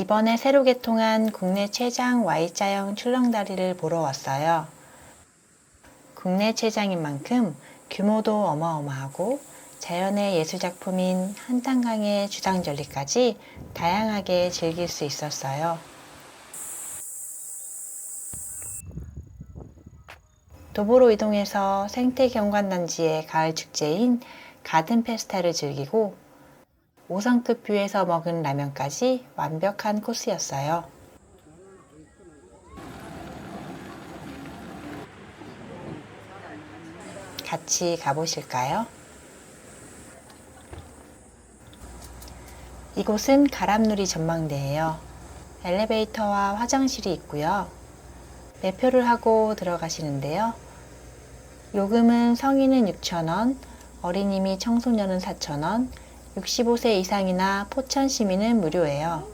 이번에 새로 개통한 국내 최장 Y자형 출렁다리를 보러 왔어요. 국내 최장인 만큼 규모도 어마어마하고 자연의 예술작품인 한탄강의 주상절리까지 다양하게 즐길 수 있었어요. 도보로 이동해서 생태경관단지의 가을 축제인 가든 페스타를 즐기고 5성급 뷰에서 먹은 라면까지 완벽한 코스였어요. 같이 가보실까요? 이곳은 가람누리 전망대예요. 엘리베이터와 화장실이 있고요. 매표를 하고 들어가시는데요. 요금은 성인은 6,000원, 어린이 및 청소년은 4,000원, 65세 이상이나 포천 시민은 무료예요.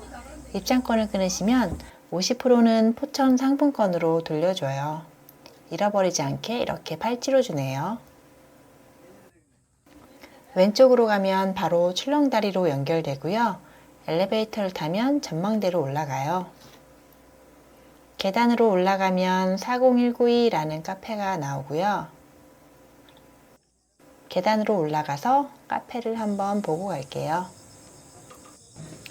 입장권을 끊으시면 50%는 포천 상품권으로 돌려줘요. 잃어버리지 않게 이렇게 팔찌로 주네요. 왼쪽으로 가면 바로 출렁다리로 연결되고요. 엘리베이터를 타면 전망대로 올라가요. 계단으로 올라가면 40192라는 카페가 나오고요. 계단으로 올라가서 카페를 한번 보고 갈게요.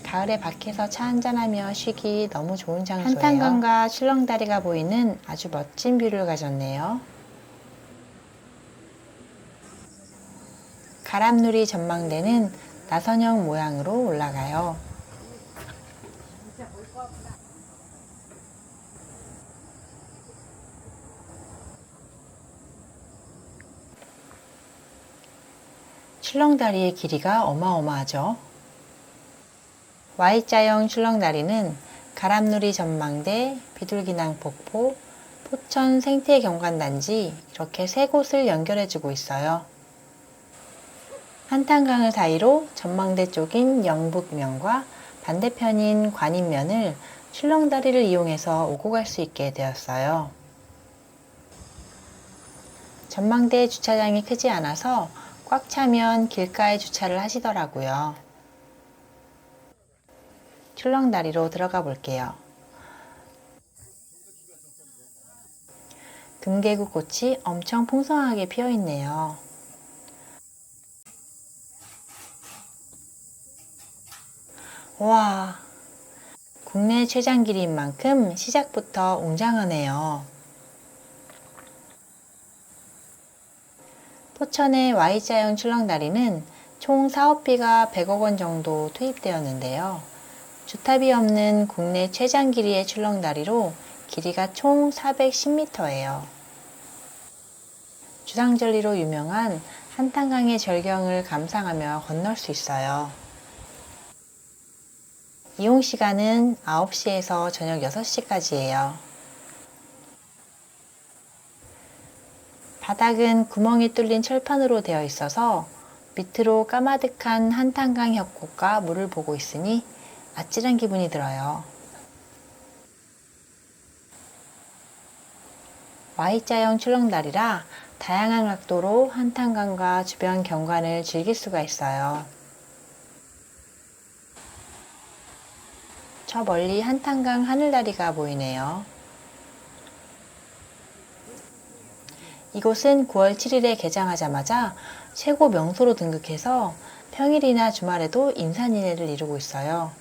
가을에 밖에서 차 한잔하며 쉬기 너무 좋은 장소예요. 한탄강과 출렁다리가 보이는 아주 멋진 뷰를 가졌네요. 가람누리 전망대는 나선형 모양으로 올라가요. 출렁다리의 길이가 어마어마하죠. Y자형 출렁다리는 가람누리 전망대, 비둘기낭 폭포, 포천 생태경관단지 이렇게 세 곳을 연결해주고 있어요. 한탄강을 사이로 전망대 쪽인 영북면과 반대편인 관인면을 출렁다리를 이용해서 오고 갈 수 있게 되었어요. 전망대 주차장이 크지 않아서 꽉 차면 길가에 주차를 하시더라고요. 출렁다리로 들어가 볼게요. 금개구 꽃이 엄청 풍성하게 피어 있네요. 와, 국내 최장 길이인 만큼 시작부터 웅장하네요. 포천의 Y자형 출렁다리는 총 사업비가 100억 원 정도 투입되었는데요. 주탑이 없는 국내 최장 길이의 출렁다리로 길이가 총 410m예요. 주상절리로 유명한 한탄강의 절경을 감상하며 건널 수 있어요. 이용 시간은 9시에서 저녁 6시까지예요. 바닥은 구멍이 뚫린 철판으로 되어 있어서 밑으로 까마득한 한탄강 협곡과 물을 보고 있으니 아찔한 기분이 들어요. Y자형 출렁다리라 다양한 각도로 한탄강과 주변 경관을 즐길 수가 있어요. 저 멀리 한탄강 하늘다리가 보이네요. 이곳은 9월 7일에 개장하자마자 최고 명소로 등극해서 평일이나 주말에도 인산인해를 이루고 있어요.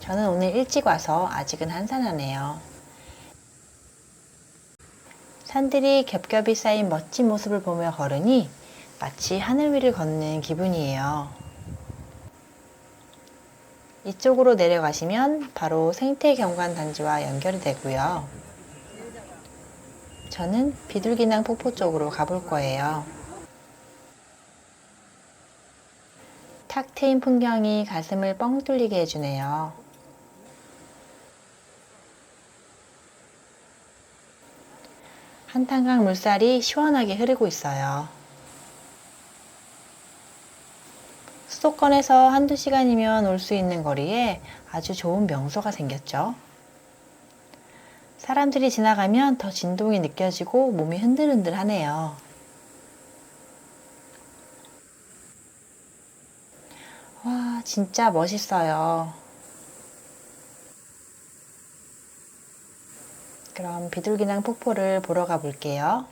저는 오늘 일찍 와서 아직은 한산하네요. 산들이 겹겹이 쌓인 멋진 모습을 보며 걸으니 마치 하늘 위를 걷는 기분이에요. 이쪽으로 내려가시면 바로 생태경관 단지와 연결이 되고요. 저는 비둘기낭 폭포 쪽으로 가볼 거예요. 탁 트인 풍경이 가슴을 뻥 뚫리게 해주네요. 한탄강 물살이 시원하게 흐르고 있어요. 수도권에서 한두 시간이면 올 수 있는 거리에 아주 좋은 명소가 생겼죠. 사람들이 지나가면 더 진동이 느껴지고 몸이 흔들흔들하네요. 와, 진짜 멋있어요. 그럼 비둘기낭 폭포를 보러 가볼게요.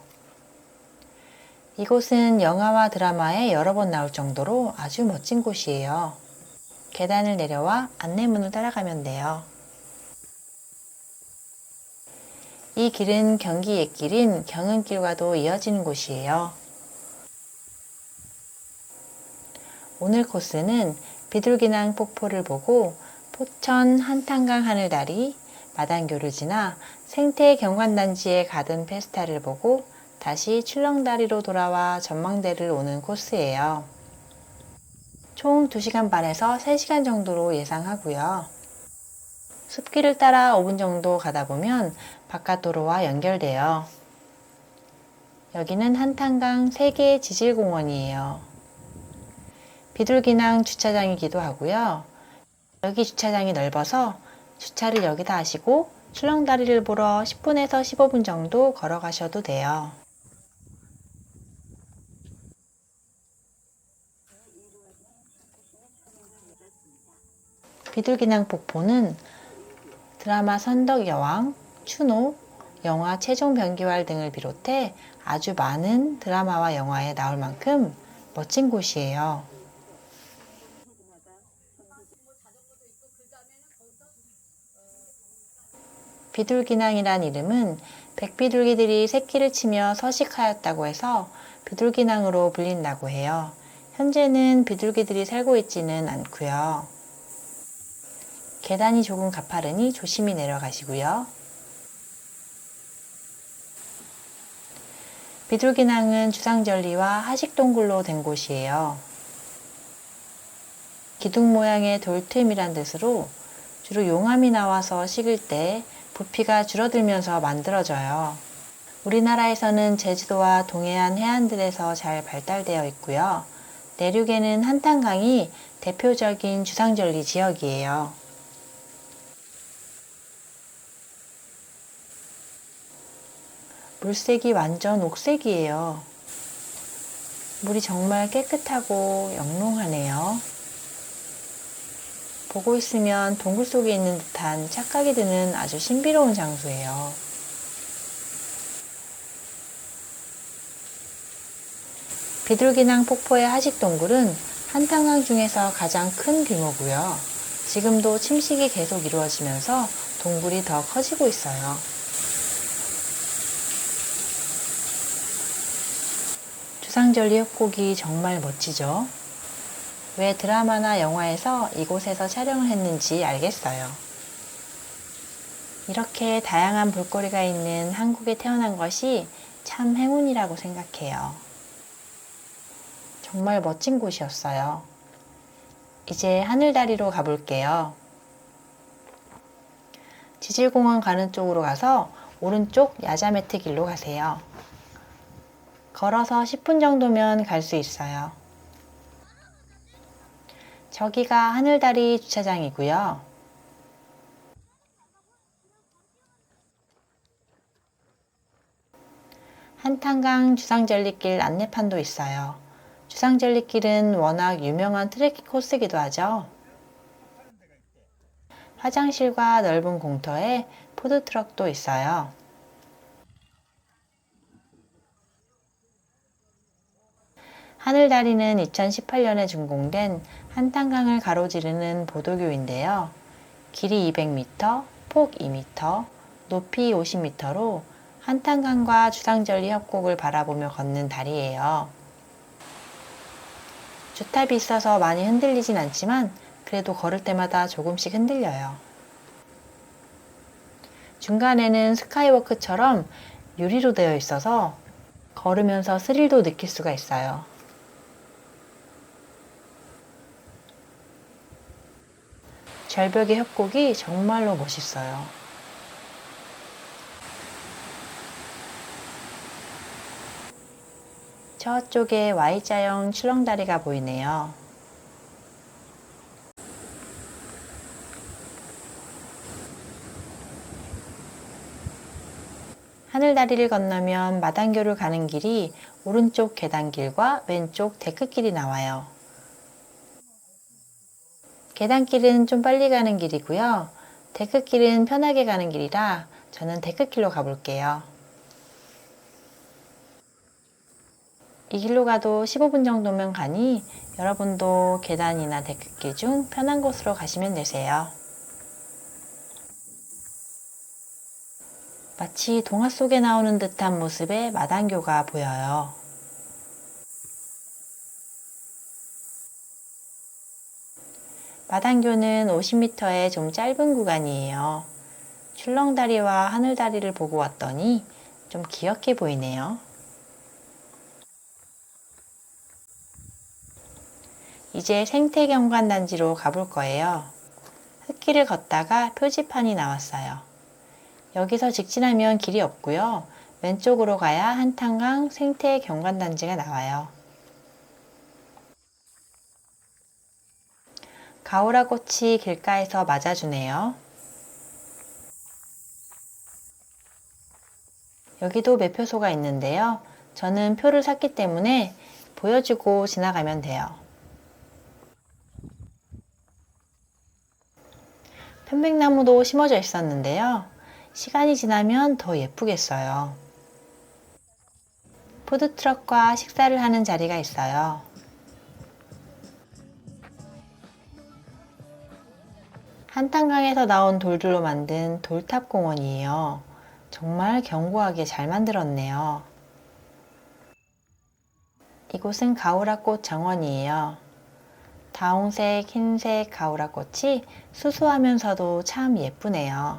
이곳은 영화와 드라마에 여러 번 나올 정도로 아주 멋진 곳이에요. 계단을 내려와 안내문을 따라가면 돼요. 이 길은 경기 옛길인 경은길과도 이어지는 곳이에요. 오늘 코스는 비둘기낭 폭포를 보고 포천 한탄강 하늘다리, 마단교를 지나 생태 경관단지의 가든 페스타를 보고 다시 출렁다리로 돌아와 전망대를 오는 코스예요. 총 2시간 반에서 3시간 정도로 예상하고요. 숲길을 따라 5분 정도 가다 보면 바깥 도로와 연결돼요. 여기는 한탄강 세계 지질공원이에요. 비둘기낭 주차장이기도 하고요. 여기 주차장이 넓어서 주차를 여기다 하시고 출렁다리를 보러 10분에서 15분 정도 걸어가셔도 돼요. 비둘기낭 폭포는 드라마 선덕여왕, 추노, 영화 최종 변기활 등을 비롯해 아주 많은 드라마와 영화에 나올 만큼 멋진 곳이에요. 비둘기낭이란 이름은 백비둘기들이 새끼를 치며 서식하였다고 해서 비둘기낭으로 불린다고 해요. 현재는 비둘기들이 살고 있지는 않고요. 계단이 조금 가파르니 조심히 내려가시고요. 비둘기낭은 주상절리와 하식동굴로 된 곳이에요. 기둥 모양의 돌틈이란 뜻으로 주로 용암이 나와서 식을 때 부피가 줄어들면서 만들어져요. 우리나라에서는 제주도와 동해안 해안들에서 잘 발달되어 있고요. 내륙에는 한탄강이 대표적인 주상절리 지역이에요. 물색이 완전 옥색이에요. 물이 정말 깨끗하고 영롱하네요. 보고 있으면 동굴 속에 있는 듯한 착각이 드는 아주 신비로운 장소예요. 비둘기낭 폭포의 하식 동굴은 한탄강 중에서 가장 큰 규모고요. 지금도 침식이 계속 이루어지면서 동굴이 더 커지고 있어요. 주상절리 협곡이 정말 멋지죠? 왜 드라마나 영화에서 이곳에서 촬영을 했는지 알겠어요. 이렇게 다양한 볼거리가 있는 한국에 태어난 것이 참 행운이라고 생각해요. 정말 멋진 곳이었어요. 이제 하늘다리로 가볼게요. 지질공원 가는 쪽으로 가서 오른쪽 야자매트 길로 가세요. 걸어서 10분 정도면 갈 수 있어요. 저기가 하늘다리 주차장이고요. 한탄강 주상절리길 안내판도 있어요. 주상절리길은 워낙 유명한 트레킹 코스이기도 하죠. 화장실과 넓은 공터에 푸드트럭도 있어요. 하늘다리는 2018년에 준공된 한탄강을 가로지르는 보도교인데요. 길이 200m, 폭 2m, 높이 50m로 한탄강과 주상절리 협곡을 바라보며 걷는 다리예요. 주탑이 있어서 많이 흔들리진 않지만 그래도 걸을 때마다 조금씩 흔들려요. 중간에는 스카이워크처럼 유리로 되어 있어서 걸으면서 스릴도 느낄 수가 있어요. 절벽의 협곡이 정말로 멋있어요. 저쪽에 Y자형 출렁다리가 보이네요. 하늘다리를 건너면 마단교를 가는 길이 오른쪽 계단길과 왼쪽 데크길이 나와요. 계단길은 좀 빨리 가는 길이고요. 데크길은 편하게 가는 길이라 저는 데크길로 가볼게요. 이 길로 가도 15분 정도면 가니 여러분도 계단이나 데크길 중 편한 곳으로 가시면 되세요. 마치 동화 속에 나오는 듯한 모습의 마당교가 보여요. 마당교는 50m의 좀 짧은 구간이에요. 출렁다리와 하늘다리를 보고 왔더니 좀 귀엽게 보이네요. 이제 생태경관단지로 가볼 거예요. 흙길을 걷다가 표지판이 나왔어요. 여기서 직진하면 길이 없고요. 왼쪽으로 가야 한탄강 생태경관단지가 나와요. 가오라꽃이 길가에서 맞아주네요. 여기도 매표소가 있는데요. 저는 표를 샀기 때문에 보여주고 지나가면 돼요. 편백나무도 심어져 있었는데요. 시간이 지나면 더 예쁘겠어요. 푸드트럭과 식사를 하는 자리가 있어요. 한탄강에서 나온 돌들로 만든 돌탑 공원이에요. 정말 견고하게 잘 만들었네요. 이곳은 가오라꽃 정원이에요. 다홍색, 흰색 가오라꽃이 수수하면서도 참 예쁘네요.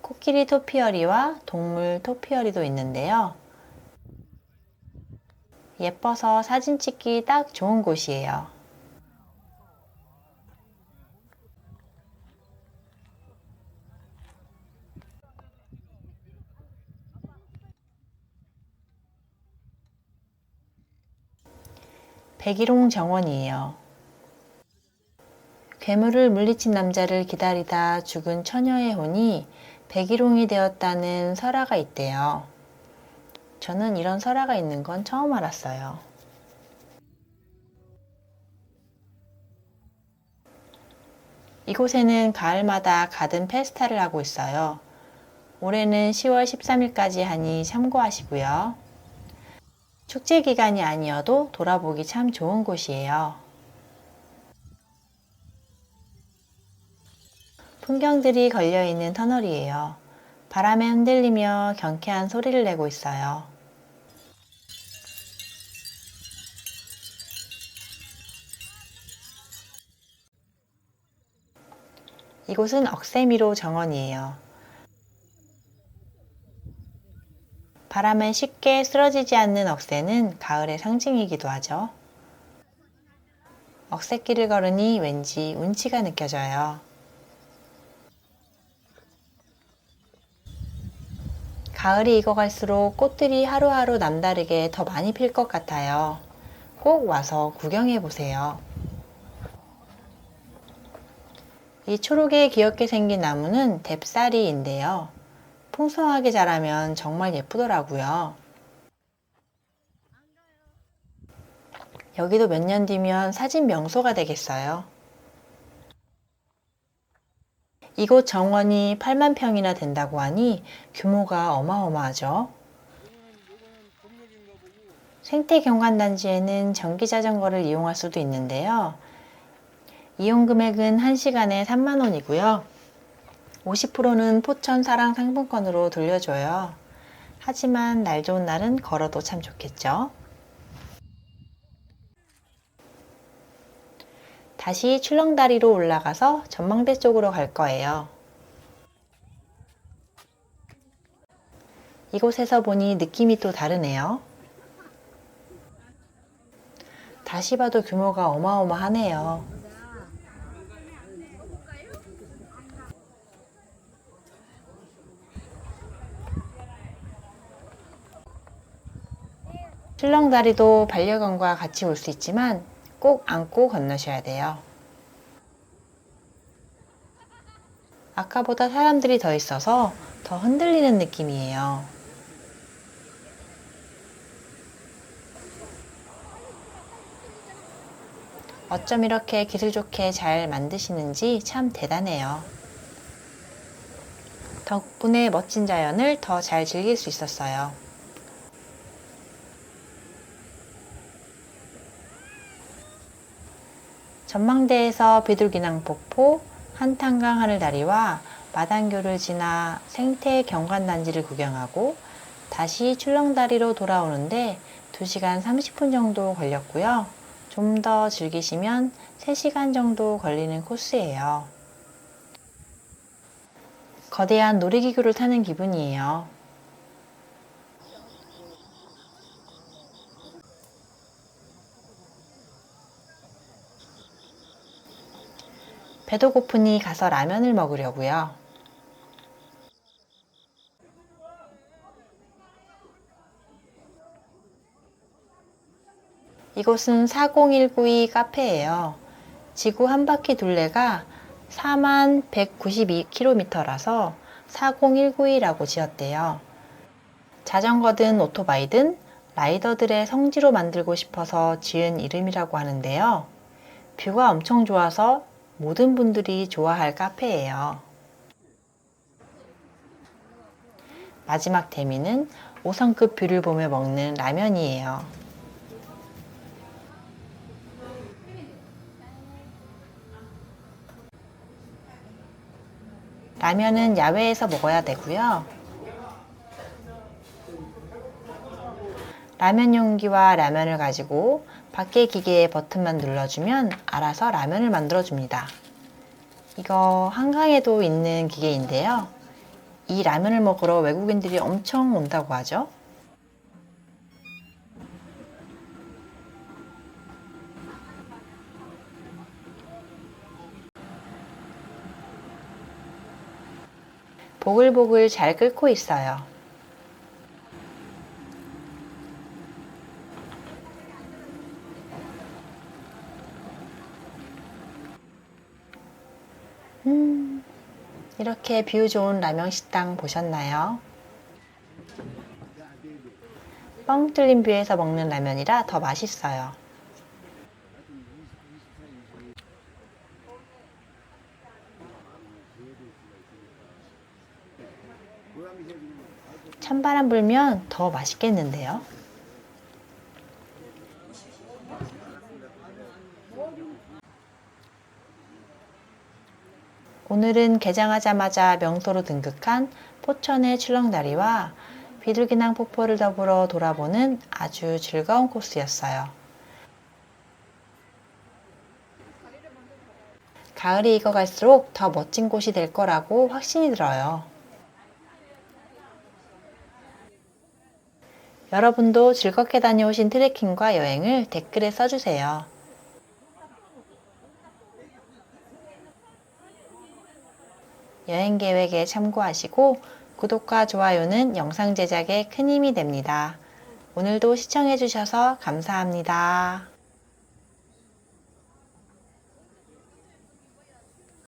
코끼리 토피어리와 동물 토피어리도 있는데요. 예뻐서 사진 찍기 딱 좋은 곳이에요. 백일홍 정원이에요. 괴물을 물리친 남자를 기다리다 죽은 처녀의 혼이 백일홍이 되었다는 설화가 있대요. 저는 이런 설화가 있는 건 처음 알았어요. 이곳에는 가을마다 가든 페스타를 하고 있어요. 올해는 10월 13일까지 하니 참고하시고요. 축제 기간이 아니어도 돌아보기 참 좋은 곳이에요. 풍경들이 걸려있는 터널이에요. 바람에 흔들리며 경쾌한 소리를 내고 있어요. 이곳은 억새미로 정원이에요. 바람에 쉽게 쓰러지지 않는 억새는 가을의 상징이기도 하죠. 억새길을 걸으니 왠지 운치가 느껴져요. 가을이 익어갈수록 꽃들이 하루하루 남다르게 더 많이 필 것 같아요. 꼭 와서 구경해 보세요. 이 초록에 귀엽게 생긴 나무는 뎁사리인데요. 풍성하게 자라면 정말 예쁘더라고요. 여기도 몇 년 뒤면 사진 명소가 되겠어요. 이곳 정원이 8만 평이나 된다고 하니 규모가 어마어마하죠. 생태 경관단지에는 전기 자전거를 이용할 수도 있는데요. 이용 금액은 1시간에 3만 원이고요. 50%는 포천 사랑 상품권으로 돌려줘요. 하지만 날 좋은 날은 걸어도 참 좋겠죠. 다시 출렁다리로 올라가서 전망대 쪽으로 갈 거예요. 이곳에서 보니 느낌이 또 다르네요. 다시 봐도 규모가 어마어마하네요. 출렁다리도 반려견과 같이 올 수 있지만 꼭 안고 건너셔야 돼요. 아까보다 사람들이 더 있어서 더 흔들리는 느낌이에요. 어쩜 이렇게 기술 좋게 잘 만드시는지 참 대단해요. 덕분에 멋진 자연을 더 잘 즐길 수 있었어요. 전망대에서 비둘기낭 폭포, 한탄강 하늘다리와 마당교를 지나 생태 경관단지를 구경하고 다시 출렁다리로 돌아오는데 2시간 30분 정도 걸렸고요. 좀 더 즐기시면 3시간 정도 걸리는 코스예요. 거대한 놀이기구를 타는 기분이에요. 배도 고프니 가서 라면을 먹으려고요. 이곳은 40192 카페예요. 지구 한 바퀴 둘레가 4만 192km라서 40192라고 지었대요. 자전거든 오토바이든 라이더들의 성지로 만들고 싶어서 지은 이름이라고 하는데요. 뷰가 엄청 좋아서 모든 분들이 좋아할 카페예요. 마지막 대미는 5성급 뷰를 보며 먹는 라면이에요. 라면은 야외에서 먹어야 되고요. 라면 용기와 라면을 가지고 밖에 기계의 버튼만 눌러주면 알아서 라면을 만들어줍니다. 이거 한강에도 있는 기계인데요. 이 라면을 먹으러 외국인들이 엄청 온다고 하죠. 보글보글 잘 끓고 있어요. 이렇게 뷰 좋은 라면 식당 보셨나요? 뻥 뚫린 뷰에서 먹는 라면이라 더 맛있어요. 찬바람 불면 더 맛있겠는데요? 오늘은 개장하자마자 명소로 등극한 포천의 출렁다리와 비둘기낭 폭포를 더불어 돌아보는 아주 즐거운 코스였어요. 가을이 익어갈수록 더 멋진 곳이 될 거라고 확신이 들어요. 여러분도 즐겁게 다녀오신 트레킹과 여행을 댓글에 써주세요. 여행 계획에 참고하시고 구독과 좋아요는 영상 제작에 큰 힘이 됩니다. 오늘도 시청해주셔서 감사합니다.